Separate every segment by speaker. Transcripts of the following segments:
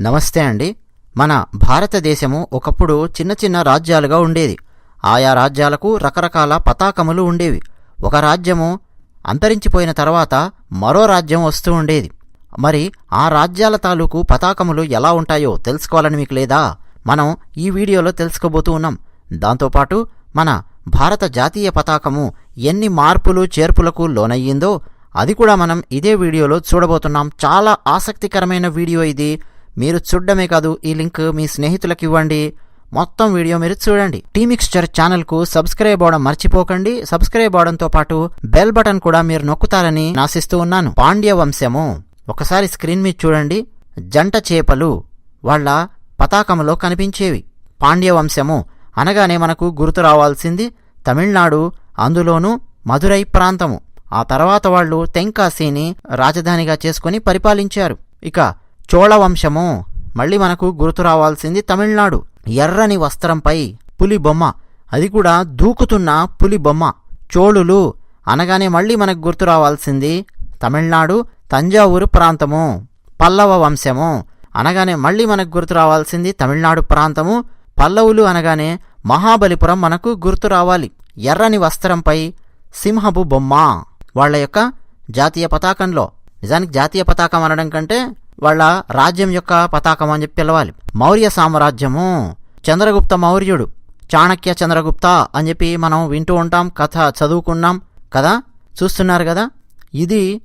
Speaker 1: నమస్తే అండి. మన భారతదేశము ఒకప్పుడు చిన్న చిన్న రాజ్యాలుగా ఉండేది. ఆయా రాజ్యాలకు రకరకాల పతాకములు ఉండేవి. ఒక రాజ్యము అంతరించిపోయిన తర్వాత మరో రాజ్యం వస్తూ ఉండేది. మరి ఆ రాజ్యాల తాలూకు పతాకములు ఎలా ఉంటాయో తెలుసుకోవాలని మీకు లేదా? మనం ఈ వీడియోలో తెలుసుకోబోతూ ఉన్నాం. దాంతోపాటు మన భారత జాతీయ పతాకము ఎన్ని మార్పులు చేర్పులకు లోనయ్యిందో అది కూడా మనం ఇదే వీడియోలో చూడబోతున్నాం. చాలా ఆసక్తికరమైన వీడియో ఇది. మీరు చూడడమే కాదు ఈ లింక్ మీ స్నేహితులకు ఇవ్వండి. మొత్తం వీడియో మీరు చూడండి. టీమిక్స్చర్ ఛానల్కు సబ్స్క్రైబ్ అవడం మర్చిపోకండి. సబ్స్క్రైబ్ అవడంతో పాటు బెల్ బటన్ కూడా మీరు నొక్కుతారని ఆశిస్తూ ఉన్నాను. పాండ్య వంశము. ఒకసారి స్క్రీన్ మీద చూడండి. జంట చేపలు వాళ్ళ పతాకంలో కనిపించేవి. పాండ్య వంశము. అనగానే మనకు గుర్తు రావాల్సింది తమిళనాడు అందులోనూ మధురై ప్రాంతము. ఆ తర్వాత వాళ్ళు తెంకాశీని రాజధానిగా చేసుకుని పరిపాలించారు. ఇక చోళ వంశము మళ్ళీ మనకు గుర్తు రావాల్సింది తమిళనాడు. ఎర్రని వస్త్రంపై పులి బొమ్మ. అది కూడా దూకుతున్న పులి బొమ్మ. చోళులు. అనగానే మళ్ళీ మనకు గుర్తు రావాల్సింది తమిళనాడు తంజావూరు ప్రాంతము. పల్లవ వంశము. అనగానే మళ్ళీ మనకు గుర్తు రావాల్సింది తమిళనాడు ప్రాంతము. పల్లవులు అనగానే మహాబలిపురం మనకు గుర్తు రావాలి. ఎర్రని వస్త్రంపై సింహపు బొమ్మ. వాళ్ళ యొక్క జాతీయ పతాకంలో. నిజానికి జాతీయ పతాకం అనడం కంటే వాళ్ళ రాజ్యం యొక్క పతాకం అని చెప్పి పిలవాలి. మౌర్య సామ్రాజ్యము చంద్రగుప్త మౌర్యుడు చాణక్య చంద్రగుప్త అని చెప్పి మనం వింటూ ఉంటాం కథ చదువుకున్నాం కదా? చూస్తున్నారు కదా? ఇది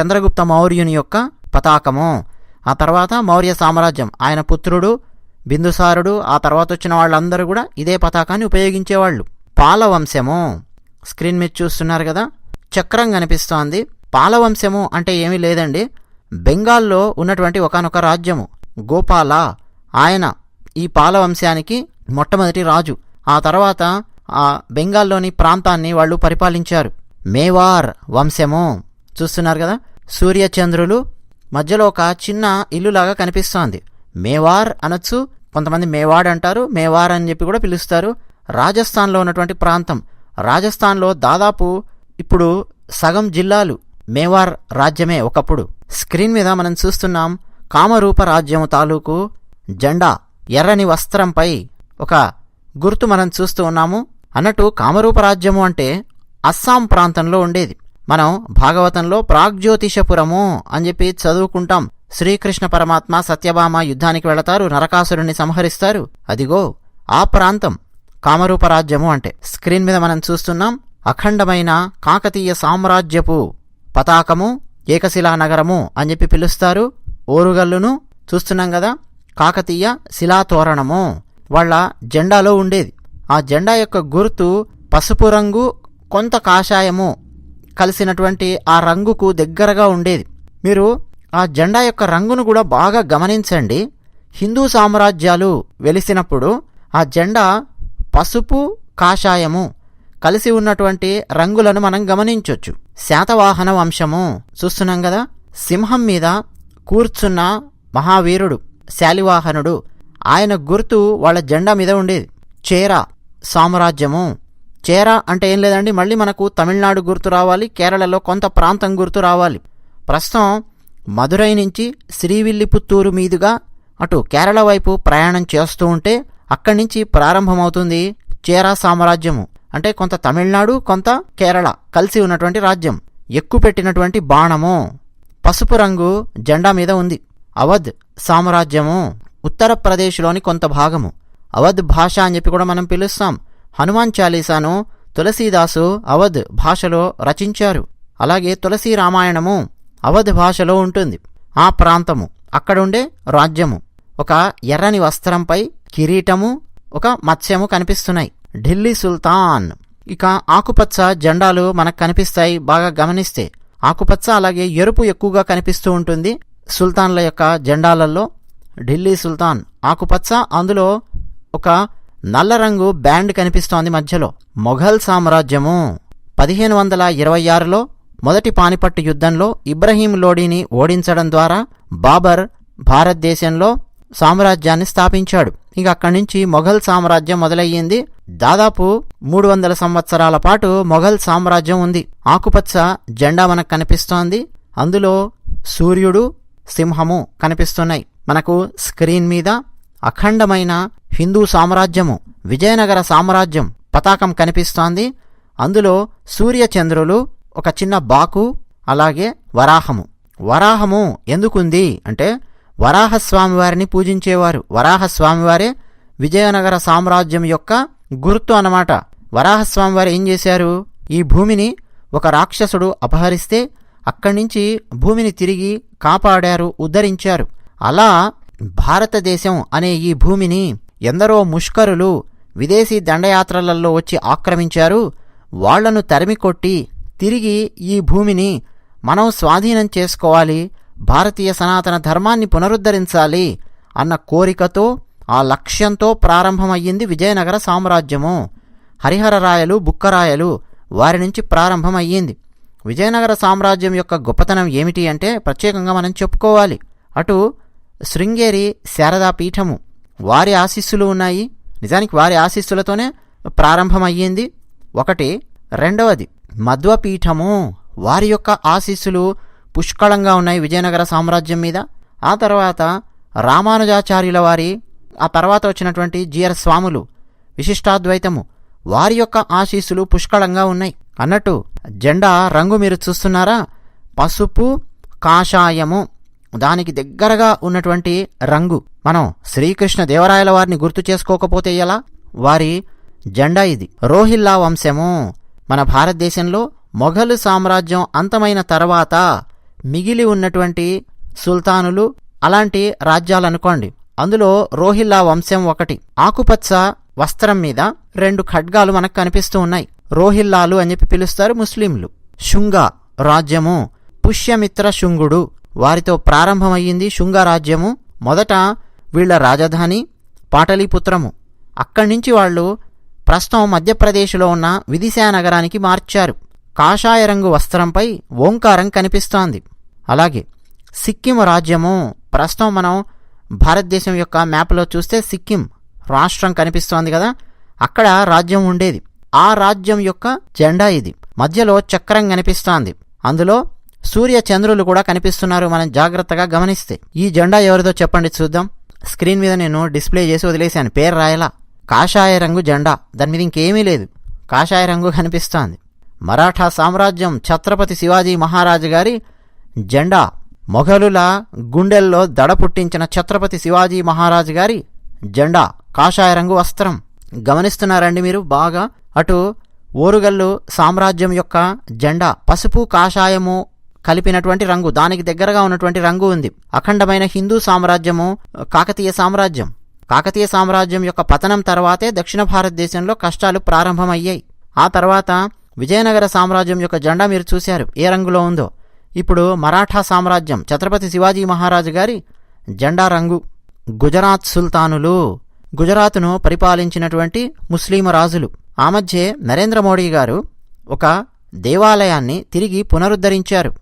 Speaker 1: చంద్రగుప్త మౌర్యుని యొక్క పతాకము. ఆ తర్వాత మౌర్య సామ్రాజ్యం. ఆయన పుత్రుడు బిందుసారుడు ఆ తర్వాత వచ్చిన వాళ్ళందరూ కూడా ఇదే పతాకాన్ని ఉపయోగించేవాళ్ళు. పాలవంశము. స్క్రీన్ మీద చూస్తున్నారు కదా? చక్రం కనిపిస్తోంది. పాలవంశము అంటే ఏమీ లేదండి. బెంగాల్లో ఉన్నటువంటి ఒకనొక రాజ్యము గోపాల. ఆయన ఈ పాలవంశానికి మొట్టమొదటి రాజు. ఆ తర్వాత ఆ బెంగాల్లోని ప్రాంతాన్ని వాళ్ళు పరిపాలించారు. మేవార్ వంశము. చూస్తున్నారు కదా? సూర్యచంద్రులు మధ్యలో ఒక చిన్న ఇల్లులాగా కనిపిస్తోంది. మేవార్ అనొచ్చు కొంతమంది మేవాడ్ అంటారు మేవార్ అని చెప్పి కూడా పిలుస్తారు. రాజస్థాన్లో ఉన్నటువంటి ప్రాంతం. రాజస్థాన్లో దాదాపు ఇప్పుడు సగం జిల్లాలు మేవార్ రాజ్యమే ఒకప్పుడు. స్క్రీన్ మీద మనం చూస్తున్నాం కామరూప రాజ్యము తాలూకు జెండా ఎర్రని వస్త్రంపై ఒక గుర్తు మనం చూస్తూ ఉన్నాము. అన్నట్టు కామరూప రాజ్యము అంటే అస్సాం ప్రాంతంలో ఉండేది. మనం భాగవతంలో ప్రాగ్జ్యోతిషపురము అని చెప్పి చదువుకుంటాం. శ్రీకృష్ణ పరమాత్మ సత్యభామ యుద్ధానికి వెళతారు నరకాసురుణ్ణి సంహరిస్తారు. అదిగో ఆ ప్రాంతం కామరూప రాజ్యము అంటే. స్క్రీన్ మీద మనం చూస్తున్నాం అఖండమైన కాకతీయ సామ్రాజ్యపు పతాకము ఏకశిలా నగరము అని చెప్పి పిలుస్తారు. ఓరుగల్లును చూస్తున్నాం కదా? కాకతీయ శిలాతోరణము వాళ్ళ జెండాలో ఉండేది. ఆ జెండా యొక్క గుర్తు పసుపు రంగు కొంత కాషాయము కలిసినటువంటి ఆ రంగుకు దగ్గరగా ఉండేది. మీరు ఆ జెండా యొక్క రంగును కూడా బాగా గమనించండి. హిందూ సామ్రాజ్యాలు వెలిసినప్పుడు ఆ జెండా పసుపు కాషాయము కలిసి ఉన్నటువంటి రంగులను మనం గమనించవచ్చు శాతవాహన వంశము చూస్తున్నాం కదా? సింహం మీద కూర్చున్న మహావీరుడు శాలివాహనుడు ఆయన గుర్తు వాళ్ళ జెండా మీద ఉండేది. చేర సామ్రాజ్యము. చేర అంటే ఏం లేదండి మళ్ళీ మనకు తమిళనాడు గుర్తు రావాలి కేరళలో కొంత ప్రాంతం గుర్తు రావాలి. ప్రస్తుతం మదురై నుంచి శ్రీవిల్లిపుత్తూరు మీదుగా అటు కేరళ వైపు ప్రయాణం చేస్తూ ఉంటే అక్కడి నుంచి ప్రారంభమవుతుంది చేరా సామ్రాజ్యము. అంటే కొంత తమిళనాడు కొంత కేరళ కలిసి ఉన్నటువంటి రాజ్యం. ఎక్కుపెట్టినటువంటి బాణము పసుపు రంగు జెండా మీద ఉంది. అవధ్ సామ్రాజ్యము ఉత్తరప్రదేశ్లోని కొంత భాగము. అవధ్ భాష అని చెప్పి కూడా మనం పిలుస్తాం. హనుమాన్ చాలీసాను తులసీదాసు అవధ్ భాషలో రచించారు. అలాగే తులసీ రామాయణము అవధ్ భాషలో ఉంటుంది. ఆ ప్రాంతము అక్కడుండే రాజ్యము. ఒక ఎర్రని వస్త్రంపై కిరీటము ఒక మత్స్యము కనిపిస్తున్నాయి. ఢిల్లీ సుల్తాన్. ఇక ఆకుపచ్చ జెండాలు మనకు కనిపిస్తాయి బాగా గమనిస్తే. ఆకుపచ్చ అలాగే ఎరుపు ఎక్కువగా కనిపిస్తూ ఉంటుంది సుల్తాన్ల యొక్క జెండాలలో. ఢిల్లీ సుల్తాన్ ఆకుపచ్చ అందులో ఒక నల్ల రంగు బ్యాండ్ కనిపిస్తోంది మధ్యలో. మొఘల్ సామ్రాజ్యము. పదిహేను వందల ఇరవై ఆరులో మొదటి పానిపట్టు యుద్ధంలో ఇబ్రహీం లోడీని ఓడించడం ద్వారా బాబర్ భారతదేశంలో సామ్రాజ్యాన్ని స్థాపించాడు. ఇక అక్కడి నుంచి మొఘల్ సామ్రాజ్యం మొదలయ్యింది. దాదాపు మూడు వందల సంవత్సరాల పాటు మొఘల్ సామ్రాజ్యం ఉంది. ఆకుపచ్చ జెండా మనకు కనిపిస్తోంది. అందులో సూర్యుడు సింహము కనిపిస్తున్నాయి. మనకు స్క్రీన్ మీద అఖండమైన హిందూ సామ్రాజ్యము విజయనగర సామ్రాజ్యం పతాకం కనిపిస్తోంది. అందులో సూర్యచంద్రులు ఒక చిన్న బాకు అలాగే వరాహము. వరాహము ఎందుకుంది అంటే వరాహస్వామి వారిని పూజించేవారు. వరాహస్వామివారే విజయనగర సామ్రాజ్యం యొక్క గుర్తు అన్నమాట. వరాహస్వామివారు ఏం చేశారు? ఈ భూమిని ఒక రాక్షసుడు అపహరిస్తే అక్కడి నుంచి భూమిని తిరిగి కాపాడారు ఉద్ధరించారు. అలా భారతదేశం అనే ఈ భూమిని ఎందరో ముష్కరులు విదేశీ దండయాత్రలలో వచ్చి ఆక్రమించారు. వాళ్ళను తరిమికొట్టి తిరిగి ఈ భూమిని మనం స్వాధీనం చేసుకోవాలి. భారతీయ సనాతన ధర్మాన్ని పునరుద్ధరించాలి అన్న కోరికతో ఆ లక్ష్యంతో ప్రారంభమయ్యింది విజయనగర సామ్రాజ్యము. హరిహరరాయలు బుక్కరాయలు వారి నుంచి ప్రారంభమయ్యింది. విజయనగర సామ్రాజ్యం యొక్క గొప్పతనం ఏమిటి అంటే ప్రత్యేకంగా మనం చెప్పుకోవాలి. అటు శృంగేరి శారదా పీఠము వారి ఆశీస్సులు ఉన్నాయి. నిజానికి వారి ఆశీస్సులతోనే ప్రారంభమయ్యింది. ఒకటి రెండవది మధ్వపీఠము వారి యొక్క ఆశీస్సులు పుష్కళంగా ఉన్నాయి విజయనగర సామ్రాజ్యం మీద. ఆ తర్వాత రామానుజాచార్యుల వారి ఆ తర్వాత వచ్చినటువంటి జిఆర్ స్వాములు విశిష్టాద్వైతము వారి యొక్క ఆశీస్సులు పుష్కళంగా ఉన్నాయి. అన్నట్టు జెండా రంగు మీరు చూస్తున్నారా? పసుపు కాషాయము దానికి దగ్గరగా ఉన్నటువంటి రంగు. మనం శ్రీకృష్ణ దేవరాయల వారిని గుర్తు చేసుకోకపోతే ఎలా? వారి జెండా ఇది. రోహిల్లా వంశము. మన భారతదేశంలో మొఘలు సామ్రాజ్యం అంతమైన తర్వాత మిగిలి ఉన్నటువంటి సుల్తానులు అలాంటి రాజ్యాలనుకోండి. అందులో రోహిల్లా వంశం ఒకటి. ఆకుపచ్చ వస్త్రం మీద రెండు ఖడ్గాలు మనకు కనిపిస్తూ ఉన్నాయి. రోహిల్లాలు అని చెప్పి పిలుస్తారు ముస్లింలు. శుంగ రాజ్యము. పుష్యమిత్ర శుంగుడు. వారితో ప్రారంభమయ్యింది శుంగ రాజ్యము. మొదట వీళ్ళ రాజధాని పాటలీపుత్రము. అక్కడి నుంచి వాళ్ళు ప్రస్తుతం మధ్యప్రదేశ్లో ఉన్న విదిశా నగరానికి మార్చారు. కాషాయ రంగు వస్త్రంపై ఓంకారం కనిపిస్తోంది. అలాగే సిక్కిం రాజ్యము ప్రస్తుతం మనం భారతదేశం యొక్క మ్యాప్లో చూస్తే సిక్కిం రాష్ట్రం కనిపిస్తోంది కదా అక్కడ రాజ్యం ఉండేది. ఆ రాజ్యం యొక్క జెండా ఇది. మధ్యలో చక్రం కనిపిస్తోంది. అందులో సూర్య చంద్రులు కూడా కనిపిస్తున్నారు మనం జాగ్రత్తగా గమనిస్తే. ఈ జెండా ఎవరిదో చెప్పండి చూద్దాం. స్క్రీన్ మీద నేను డిస్ప్లే చేసి వదిలేశాను పేరు రాయలా. కాషాయ రంగు జెండా దాని మీద ఇంకేమీ లేదు. కాషాయ రంగు కనిపిస్తోంది. మరాఠా సామ్రాజ్యం ఛత్రపతి శివాజీ మహారాజు గారి జెండా. మొఘలుల గుండెల్లో దడ పుట్టించిన ఛత్రపతి శివాజీ మహారాజు గారి జెండా. కాషాయ రంగు వస్త్రం. గమనిస్తున్నారండి మీరు బాగా? అటు ఓరుగల్లు సామ్రాజ్యం యొక్క జెండా. పసుపు కాషాయము కలిపినటువంటి రంగు. దానికి దగ్గరగా ఉన్నటువంటి రంగు ఉంది. అఖండమైన హిందూ సామ్రాజ్యము కాకతీయ సామ్రాజ్యం. కాకతీయ సామ్రాజ్యం యొక్క పతనం తర్వాతే దక్షిణ భారతదేశంలో కష్టాలు ప్రారంభమయ్యాయి. ఆ తర్వాత విజయనగర సామ్రాజ్యం యొక్క జెండా మీరు చూశారు. ఏ రంగులో ఉందో? ఇప్పుడు మరాఠా సామ్రాజ్యం. ఛత్రపతి శివాజీ మహారాజు గారి జెండా రంగు. గుజరాత్ సుల్తానులు గుజరాత్ను పరిపాలించినటువంటి ముస్లిం రాజులు. ఆ మధ్య నరేంద్ర మోడీ గారు ఒక దేవాలయాన్ని తిరిగి పునరుద్ధరించారు.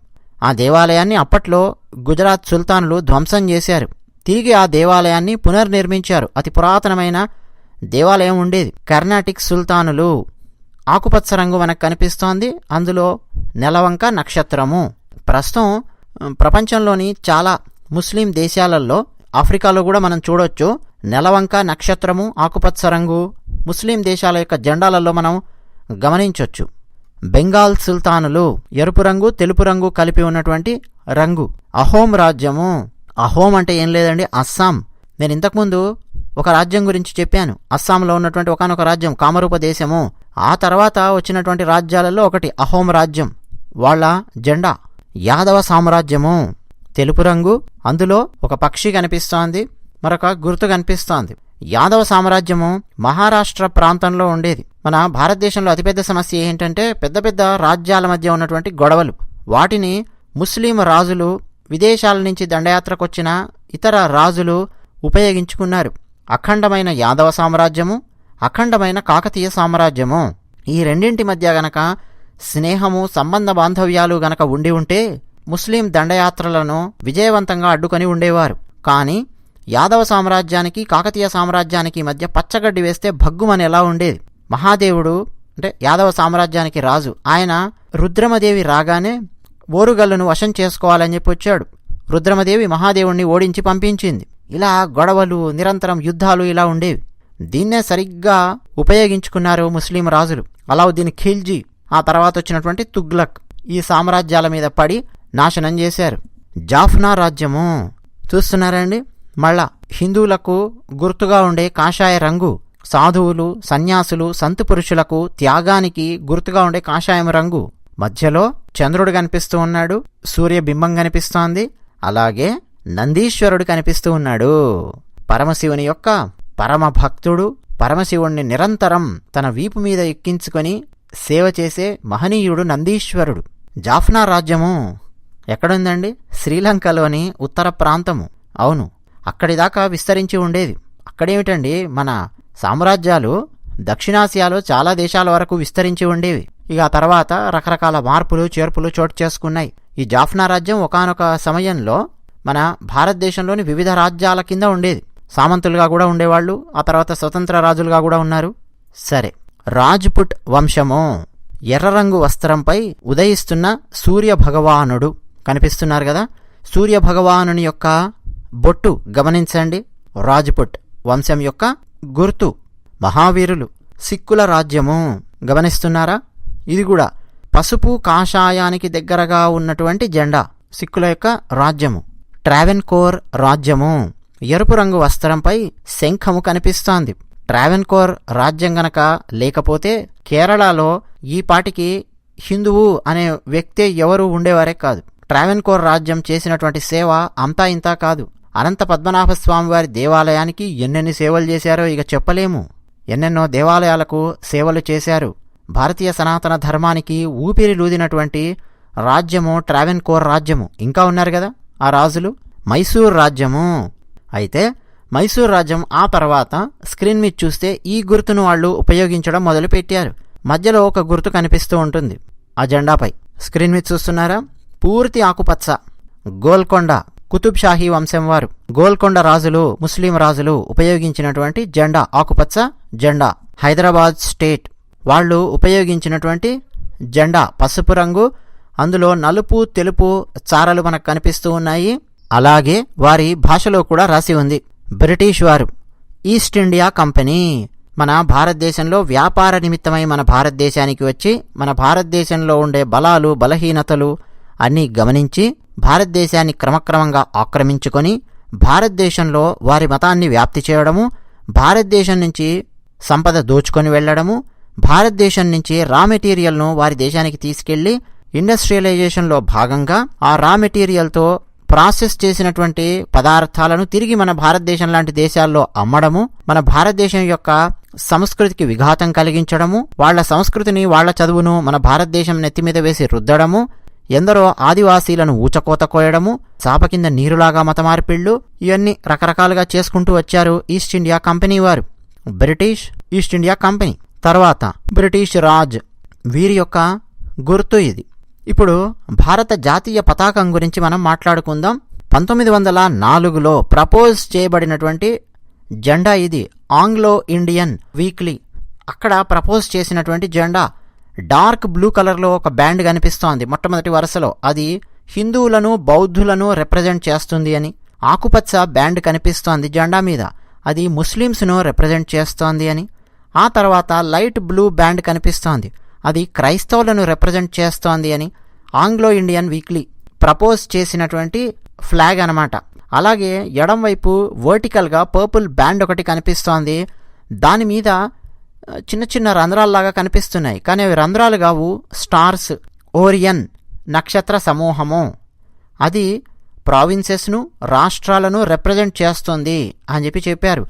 Speaker 1: ఆ దేవాలయాన్ని అప్పట్లో గుజరాత్ సుల్తానులు ధ్వంసం చేశారు. తిరిగి ఆ దేవాలయాన్ని పునర్నిర్మించారు. అతి పురాతనమైన దేవాలయం ఉండేది. కర్ణాటిక్ సుల్తానులు ఆకుపచ్చ రంగు మనకు కనిపిస్తోంది. అందులో నెలవంక నక్షత్రము. ప్రస్తుతం ప్రపంచంలోని చాలా ముస్లిం దేశాలలో ఆఫ్రికాలో కూడా మనం చూడొచ్చు నెలవంక నక్షత్రము ఆకుపచ్చ రంగు ముస్లిం దేశాల యొక్క జెండాలలో మనం గమనించవచ్చు బెంగాల్ సుల్తానులు ఎరుపు రంగు తెలుపు రంగు కలిపి ఉన్నటువంటి రంగు. అహోం రాజ్యము. అహోం అంటే ఏం లేదండి అస్సాం. నేను ఇంతకుముందు ఒక రాజ్యం గురించి చెప్పాను. అస్సాంలో ఉన్నటువంటి ఒకనొక రాజ్యం కామరూప దేశము. ఆ తర్వాత వచ్చినటువంటి రాజ్యాలలో ఒకటి అహోం రాజ్యం. వాళ్ళ జెండా యాదవ సామ్రాజ్యము తెలుపు రంగు అందులో ఒక పక్షి కనిపిస్తోంది మరొక గుర్తు కనిపిస్తోంది. యాదవ సామ్రాజ్యము మహారాష్ట్ర ప్రాంతంలో ఉండేది. మన భారతదేశంలో అతిపెద్ద సమస్య ఏంటంటే పెద్ద పెద్ద రాజ్యాల మధ్య ఉన్నటువంటి గొడవలు. వాటిని ముస్లిం రాజులు విదేశాల నుంచి దండయాత్రకొచ్చిన ఇతర రాజులు ఉపయోగించుకున్నారు. అఖండమైన యాదవ సామ్రాజ్యము అఖండమైన కాకతీయ సామ్రాజ్యము. ఈ రెండింటి మధ్య గనక స్నేహము సంబంధ బాంధవ్యాలు గనక ఉండి ఉంటే ముస్లిం దండయాత్రలను విజయవంతంగా అడ్డుకొని ఉండేవారు. కానీ యాదవ సామ్రాజ్యానికి కాకతీయ సామ్రాజ్యానికి మధ్య పచ్చగడ్డి వేస్తే భగ్గుమని ఎలా ఉండేది? మహాదేవుడు అంటే యాదవ సామ్రాజ్యానికి రాజు. ఆయన రుద్రమదేవి రాగానే ఓరుగల్లును వశం చేసుకోవాలని చెప్పి వచ్చాడు. రుద్రమదేవి మహాదేవుణ్ణి ఓడించి పంపించింది. ఇలా గొడవలు నిరంతరం యుద్ధాలు ఇలా ఉండేవి. దీన్నే సరిగ్గా ఉపయోగించుకున్నారు ముస్లిం రాజులు. అలావుద్దీన్ ఖిల్జీ ఆ తర్వాత వచ్చినటువంటి తుగ్లక్ ఈ సామ్రాజ్యాల మీద పడి నాశనం చేశారు. జాఫ్నా రాజ్యము. చూస్తున్నారండి? మళ్ళా హిందువులకు గుర్తుగా ఉండే కాషాయ రంగు. సాధువులు సన్యాసులు సంతు పురుషులకు త్యాగానికి గుర్తుగా ఉండే కాషాయం రంగు. మధ్యలో చంద్రుడు కనిపిస్తూ ఉన్నాడు. సూర్యబింబం కనిపిస్తోంది. అలాగే నందీశ్వరుడు కనిపిస్తూ ఉన్నాడు. పరమశివుని యొక్క పరమ భక్తుడు పరమశివుణ్ణి నిరంతరం తన వీపు మీద ఎక్కించుకొని సేవ చేసే మహనీయుడు నందీశ్వరుడు. జాఫ్నా రాజ్యము ఎక్కడుందండి? శ్రీలంకలోని ఉత్తర ప్రాంతము. అవును అక్కడి దాకా విస్తరించి ఉండేది. అక్కడేమిటండి? మన సామ్రాజ్యాలు దక్షిణాసియాలో చాలా దేశాల వరకు విస్తరించి ఉండేవి. ఇక ఆ తర్వాత రకరకాల మార్పులు చేర్పులు చోటు చేసుకున్నాయి. ఈ జాఫ్నా రాజ్యం ఒకానొక సమయంలో మన భారతదేశంలోని వివిధ రాజ్యాల కింద ఉండేది. సామంతులుగా కూడా ఉండేవాళ్ళు ఆ తర్వాత స్వతంత్ర రాజులుగా కూడా ఉన్నారు. సరే రాజ్పుట్ వంశము ఎర్ర రంగు వస్త్రంపై ఉదయిస్తున్న సూర్య భగవానుడు కనిపిస్తున్నారు కదా? సూర్య భగవానుని యొక్క బొట్టు గమనించండి. రాజ్పుట్ వంశం యొక్క గుర్తు. మహావీరులు సిక్కుల రాజ్యము గమనిస్తున్నారా? ఇది కూడా పసుపు కాషాయానికి దగ్గరగా ఉన్నటువంటి జెండా సిక్కుల యొక్క రాజ్యము. ట్రావెన్కోర్ రాజ్యము ఎరుపు రంగు వస్త్రంపై శంఖము కనిపిస్తోంది. ట్రావెన్కోర్ రాజ్యం గనక లేకపోతే కేరళలో ఈ పాటికి హిందువు అనే వ్యక్తే ఎవరు ఉండేవారే కాదు. ట్రావెన్కోర్ రాజ్యం చేసినటువంటి సేవ అంతా ఇంతా కాదు. అనంత పద్మనాభ స్వామి వారి దేవాలయానికి ఎన్నెన్ని సేవలు చేశారో ఇక చెప్పలేము. ఎన్నెన్నో దేవాలయాలకు సేవలు చేశారు. భారతీయ సనాతన ధర్మానికి ఊపిరి లూదినటువంటి రాజ్యము ట్రావెన్కోర్ రాజ్యము. ఇంకా ఉన్నారు కదా ఆ రాజులు? మైసూర్ రాజ్యము. అయితే మైసూర్ రాజ్యం ఆ తర్వాత స్క్రీన్ మీద చూస్తే ఈ గుర్తును వాళ్ళు ఉపయోగించడం మొదలుపెట్టారు. మధ్యలో ఒక గుర్తు కనిపిస్తూ ఉంటుంది. ఆ జెండాపై స్క్రీన్ మీద చూస్తున్నారా? పూర్తి ఆకుపచ్చ. గోల్కొండ. కుతుబ్ షాహీ వంశం వారు. గోల్కొండ రాజులు ముస్లిం రాజులు ఉపయోగించినటువంటి జెండా. ఆకుపచ్చ జెండా. హైదరాబాద్ స్టేట్. వాళ్ళు ఉపయోగించినటువంటి జెండా. పసుపు రంగు. అందులో నలుపు తెలుపు చారలు మనకు కనిపిస్తూ ఉన్నాయి. అలాగే వారి భాషలో కూడా రాసి ఉంది. బ్రిటిష్ వారు. ఈస్ట్ ఇండియా కంపెనీ మన భారతదేశంలో వ్యాపార నిమిత్తమై మన భారతదేశానికి వచ్చి మన భారతదేశంలో ఉండే బలాలు బలహీనతలు అన్నీ గమనించి భారతదేశాన్ని క్రమక్రమంగా ఆక్రమించుకొని భారతదేశంలో వారి మతాన్ని వ్యాప్తి చేయడము భారతదేశం నుంచి సంపద దోచుకొని వెళ్ళడము భారతదేశం నుంచి రా మెటీరియల్ను వారి దేశానికి తీసుకెళ్ళి ఇండస్ట్రియలైజేషన్లో భాగంగా ఆ రా మెటీరియల్తో ప్రాసెస్ చేసినటువంటి పదార్థాలను తిరిగి మన భారతదేశం లాంటి దేశాల్లో అమ్మడము మన భారతదేశం యొక్క సంస్కృతికి విఘాతం కలిగించడము వాళ్ళ సంస్కృతిని వాళ్ళ చదువును మన భారతదేశం నెత్తి మీద వేసి రుద్దడము ఎందరో ఆదివాసీలను ఊచకోత కోయడము చాప కింద నీరులాగా మతమార్పిళ్ళు ఇవన్నీ రకరకాలుగా చేసుకుంటూ వచ్చారు ఈస్ట్ ఇండియా కంపెనీ వారు. British east India company. తర్వాత బ్రిటిష్ రాజ్ వీరి యొక్క గుర్తు ఇది. ఇప్పుడు భారత జాతీయ పతాకం గురించి మనం మాట్లాడుకుందాం. పంతొమ్మిది వందల నాలుగులో ప్రపోజ్ చేయబడినటువంటి జెండా ఇది ఆంగ్లో ఇండియన్ వీక్లీ. అక్కడ ప్రపోజ్ చేసినటువంటి జెండా డార్క్ బ్లూ కలర్లో ఒక బ్యాండ్ కనిపిస్తోంది మొట్టమొదటి వరుసలో. అది హిందువులను బౌద్ధులను రిప్రజెంట్ చేస్తుంది అని ఆకుపచ్చ బ్యాండ్ కనిపిస్తోంది జెండా మీద. అది ముస్లిమ్స్ను రిప్రజెంట్ చేస్తోంది అని ఆ తర్వాత లైట్ బ్లూ బ్యాండ్ కనిపిస్తోంది. అది క్రైస్తవులను రిప్రజెంట్ చేస్తోంది అని ఆంగ్లో ఇండియన్ వీక్లీ ప్రపోజ్ చేసినటువంటి ఫ్లాగ్ అనమాట అలాగే ఎడంవైపు వర్టికల్గా పర్పుల్ బ్యాండ్ ఒకటి కనిపిస్తోంది. దాని మీద చిన్న చిన్న రంధ్రాల్లాగా కనిపిస్తున్నాయి. కానీ అవి రంధ్రాలు కావు స్టార్స్ ఓరియన్ నక్షత్ర సమూహము. అది ప్రావిన్సెస్ను రాష్ట్రాలను రిప్రజెంట్ చేస్తుంది అని చెప్పి చెప్పారు.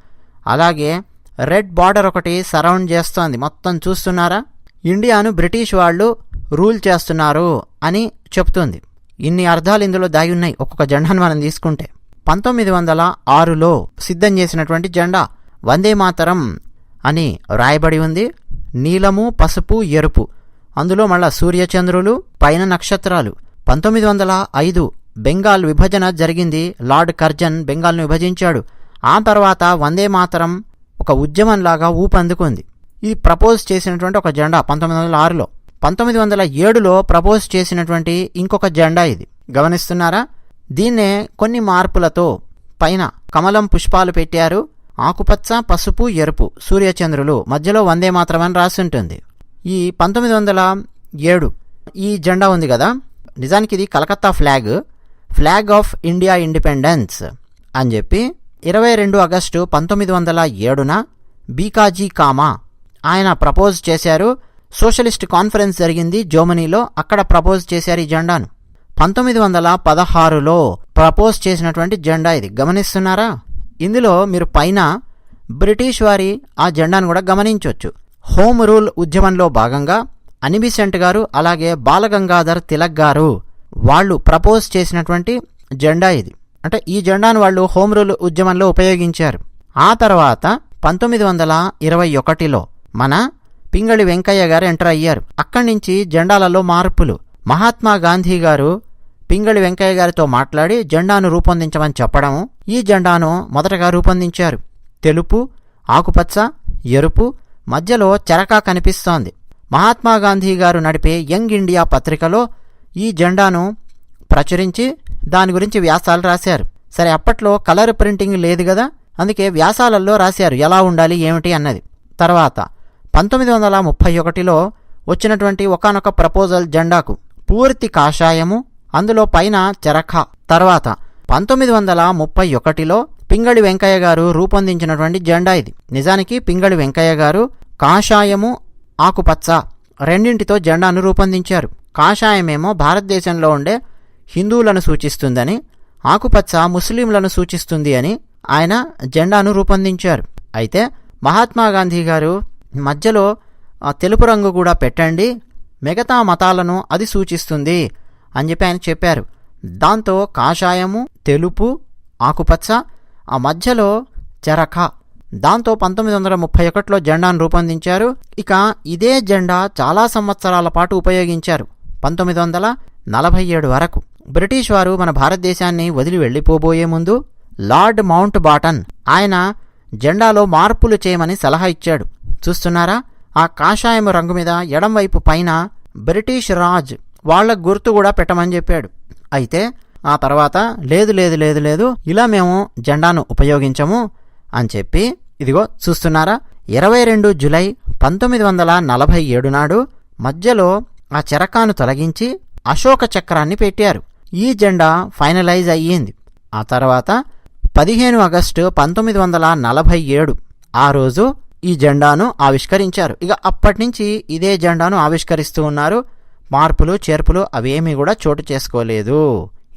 Speaker 1: అలాగే రెడ్ బార్డర్ ఒకటి సరౌండ్ చేస్తోంది. మొత్తం చూస్తున్నారా? ఇండియాను బ్రిటిష్ వాళ్ళు రూల్ చేస్తున్నారు అని చెప్తుంది. ఇన్ని అర్థాలు ఇందులో దాగి ఉన్నాయి. ఒక్కొక్క జెండాను మనం తీసుకుంటే. పంతొమ్మిది వందల ఆరులో సిద్ధం చేసినటువంటి జెండా వందే మాతరం అని రాయబడి ఉంది. నీలము పసుపు ఎరుపు. అందులో మళ్ళా సూర్యచంద్రులు పైన నక్షత్రాలు. పంతొమ్మిది వందల ఐదు బెంగాల్ విభజన జరిగింది. లార్డ్ కర్జన్ బెంగాల్ను విభజించాడు. ఆ తర్వాత వందే మాతరం ఒక ఉద్యమంలాగా ఊపందుకుంది. ఇది ప్రపోజ్ చేసినటువంటి ఒక జెండా పంతొమ్మిది వందల ఆరులో. పంతొమ్మిది వందల ఏడులో ప్రపోజ్ చేసినటువంటి ఇంకొక జెండా ఇది. గమనిస్తున్నారా? దీన్నే కొన్ని మార్పులతో పైన కమలం పుష్పాలు పెట్టారు. ఆకుపచ్చ పసుపు ఎరుపు సూర్యచంద్రులు మధ్యలో వందే మాత్రమని రాసుంటుంది. ఈ పంతొమ్మిది వందల ఏడు ఈ జెండా ఉంది కదా? నిజానికి ఇది Calcutta flag. Flag of India independence అని చెప్పి ఇరవై రెండు ఆగస్టు పంతొమ్మిది వందల ఏడున బీకాజీ కామా ఆయన ప్రపోజ్ చేశారు. సోషలిస్ట్ కాన్ఫరెన్స్ జరిగింది జర్మనీలో. అక్కడ ప్రపోజ్ చేశారు ఈ జెండాను. పంతొమ్మిది వందల పదహారులో ప్రపోజ్ చేసినటువంటి జెండా ఇది. గమనిస్తున్నారా? ఇందులో మీరు పైన బ్రిటిష్ వారి ఆ జెండాను కూడా గమనించవచ్చు హోమ్ రూల్ ఉద్యమంలో భాగంగా అనిబిసెంట్ గారు అలాగే బాలగంగాధర్ తిలక్ గారు వాళ్ళు ప్రపోజ్ చేసినటువంటి జెండా ఇది. అంటే ఈ జెండాను వాళ్ళు హోమ్ రూల్ ఉద్యమంలో ఉపయోగించారు. ఆ తర్వాత పంతొమ్మిది వందల ఇరవై ఒకటిలో మన పింగళి వెంకయ్య గారు ఎంటర్ అయ్యారు. అక్కడి నుంచి జెండాలలో మార్పులు. మహాత్మా గాంధీ గారు పింగళి వెంకయ్య గారితో మాట్లాడి జెండాను రూపొందించమని చెప్పడము ఈ జెండాను మొదటగా రూపొందించారు. తెలుపు ఆకుపచ్చ ఎరుపు మధ్యలో చెరకా కనిపిస్తోంది. మహాత్మా గాంధీ గారు నడిపే యంగ్ ఇండియా పత్రికలో ఈ జెండాను ప్రచురించి దాని గురించి వ్యాసాలు రాశారు. సరే అప్పట్లో కలర్ ప్రింటింగ్ లేదు కదా అందుకే వ్యాసాలలో రాశారు. ఎలా ఉండాలి ఏమిటి అన్నది. తర్వాత పంతొమ్మిది వందల ముప్పై ఒకటిలో వచ్చినటువంటి ఒకనొక ప్రపోజల్ జెండాకు పూర్తి కాషాయము అందులో పైన చెరఖ. తర్వాత పంతొమ్మిది వందల ముప్పై ఒకటిలో పింగళి వెంకయ్య గారు రూపొందించినటువంటి జెండా ఇది. నిజానికి పింగళి వెంకయ్య గారు కాషాయము ఆకుపచ్చ రెండింటితో జెండాను రూపొందించారు. కాషాయమేమో భారతదేశంలో ఉండే హిందువులను సూచిస్తుందని ఆకుపచ్చ ముస్లింలను సూచిస్తుంది అని ఆయన జెండాను రూపొందించారు. అయితే మహాత్మా గాంధీ గారు మధ్యలో ఆ తెలుపు రంగు కూడా పెట్టండి. మిగతా మతాలను అది సూచిస్తుంది అని చెప్పి ఆయన చెప్పారు. దాంతో కాషాయము తెలుపు ఆకుపచ్చ ఆ మధ్యలో చెరక. దాంతో పంతొమ్మిది వందల ముప్పై ఒకటిలో జెండాను రూపొందించారు. ఇక ఇదే జెండా చాలా సంవత్సరాల పాటు ఉపయోగించారు పంతొమ్మిది వందల నలభై ఏడు వరకు. బ్రిటిష్ వారు మన భారతదేశాన్ని వదిలి వెళ్ళిపోబోయే ముందు లార్డ్ మౌంట్ బాటన్ ఆయన జెండాలో మార్పులు చేయమని సలహా ఇచ్చాడు. చూస్తున్నారా? ఆ కాషాయం రంగు మీద ఎడంవైపు పైన బ్రిటిష్ రాజ్ వాళ్ళ గుర్తు కూడా పెట్టమని చెప్పాడు. అయితే ఆ తర్వాత లేదు లేదు లేదు లేదు ఇలా మేము జెండాను ఉపయోగించము అని చెప్పి ఇదిగో చూస్తున్నారా? ఇరవై రెండు జులై పంతొమ్మిది వందల నలభై ఏడు నాడు మధ్యలో ఆ చెరకాను తొలగించి అశోక చక్రాన్ని పెట్టారు. ఈ జెండా ఫైనలైజ్ అయ్యింది. ఆ తర్వాత పదిహేను ఆగస్టు పంతొమ్మిది వందల నలభై ఏడు ఆ రోజు ఈ జెండాను ఆవిష్కరించారు. ఇక అప్పటి నుంచి ఇదే జెండాను ఆవిష్కరిస్తూ ఉన్నారు. మార్పులు చేర్పులు అవేమీ కూడా చోటు చేసుకోలేదు.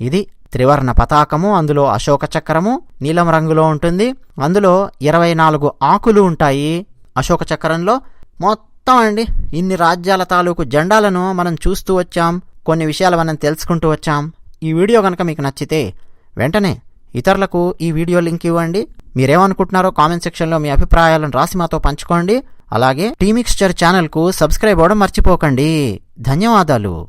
Speaker 1: ఇది త్రివర్ణ పతాకము అందులో అశోక చక్రము నీలం రంగులో ఉంటుంది. అందులో ఇరవై నాలుగు ఆకులు ఉంటాయి అశోక చక్రంలో. మొత్తం అండి ఇన్ని రాజ్యాల తాలూకు జెండాలను మనం చూస్తూ వచ్చాం. కొన్ని విషయాలు మనం తెలుసుకుంటూ వచ్చాం. ఈ వీడియో కనుక మీకు నచ్చితే వెంటనే ఇతరులకు ఈ వీడియో లింక్ ఇవ్వండి. మీరేమనుకుంటున్నారో కామెంట్ సెక్షన్లో మీ అభిప్రాయాలను రాసి మాతో పంచుకోండి. అలాగే టీమిక్స్చర్ ఛానల్కు సబ్స్క్రైబ్ అవ్వడం మర్చిపోకండి. ధన్యవాదాలు.